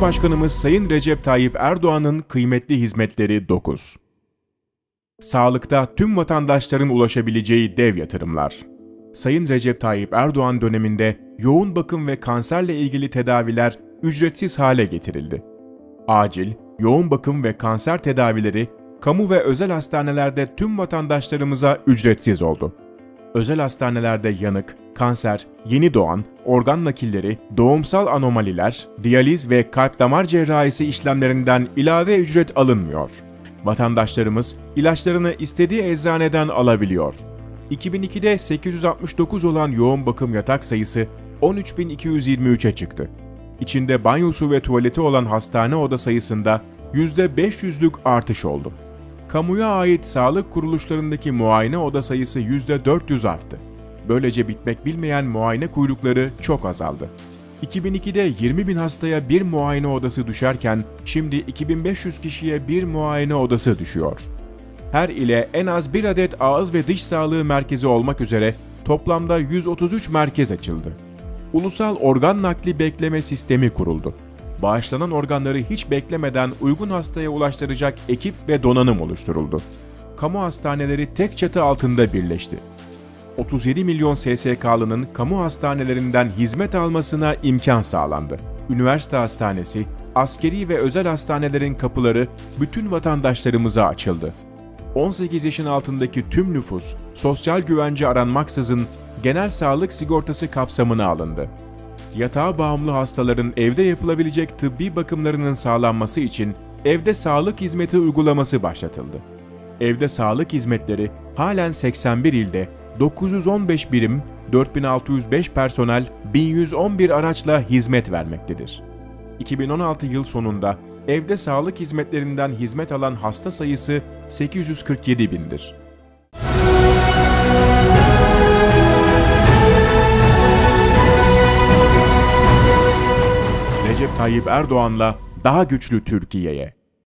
Cumhurbaşkanımız Sayın Recep Tayyip Erdoğan'ın kıymetli hizmetleri 9. Sağlıkta tüm vatandaşların ulaşabileceği dev yatırımlar. Sayın Recep Tayyip Erdoğan döneminde yoğun bakım ve kanserle ilgili tedaviler ücretsiz hale getirildi. Acil, yoğun bakım ve kanser tedavileri kamu ve özel hastanelerde tüm vatandaşlarımıza ücretsiz oldu. Özel hastanelerde yanık, kanser, yeni doğan, organ nakilleri, doğumsal anomaliler, diyaliz ve kalp damar cerrahisi işlemlerinden ilave ücret alınmıyor. Vatandaşlarımız ilaçlarını istediği eczaneden alabiliyor. 2002'de 869 olan yoğun bakım yatak sayısı 13.223'e çıktı. İçinde banyosu ve tuvaleti olan hastane oda sayısında %500'lük artış oldu. Kamuya ait sağlık kuruluşlarındaki muayene oda sayısı %400 arttı. Böylece bitmek bilmeyen muayene kuyrukları çok azaldı. 2002'de 20 bin hastaya bir muayene odası düşerken şimdi 2500 kişiye bir muayene odası düşüyor. Her ile en az bir adet ağız ve diş sağlığı merkezi olmak üzere toplamda 133 merkez açıldı. Ulusal organ nakli bekleme sistemi kuruldu. Bağışlanan organları hiç beklemeden uygun hastaya ulaştıracak ekip ve donanım oluşturuldu. Kamu hastaneleri tek çatı altında birleşti. 37 milyon SSK'lının kamu hastanelerinden hizmet almasına imkan sağlandı. Üniversite hastanesi, askeri ve özel hastanelerin kapıları bütün vatandaşlarımıza açıldı. 18 yaşın altındaki tüm nüfus, sosyal güvence aranmaksızın genel sağlık sigortası kapsamına alındı. Yatağa bağımlı hastaların evde yapılabilecek tıbbi bakımlarının sağlanması için evde sağlık hizmeti uygulaması başlatıldı. Evde sağlık hizmetleri halen 81 ilde 915 birim, 4605 personel, 1111 araçla hizmet vermektedir. 2016 yıl sonunda evde sağlık hizmetlerinden hizmet alan hasta sayısı 847 bindir. Recep Tayyip Erdoğan'la daha güçlü Türkiye'ye.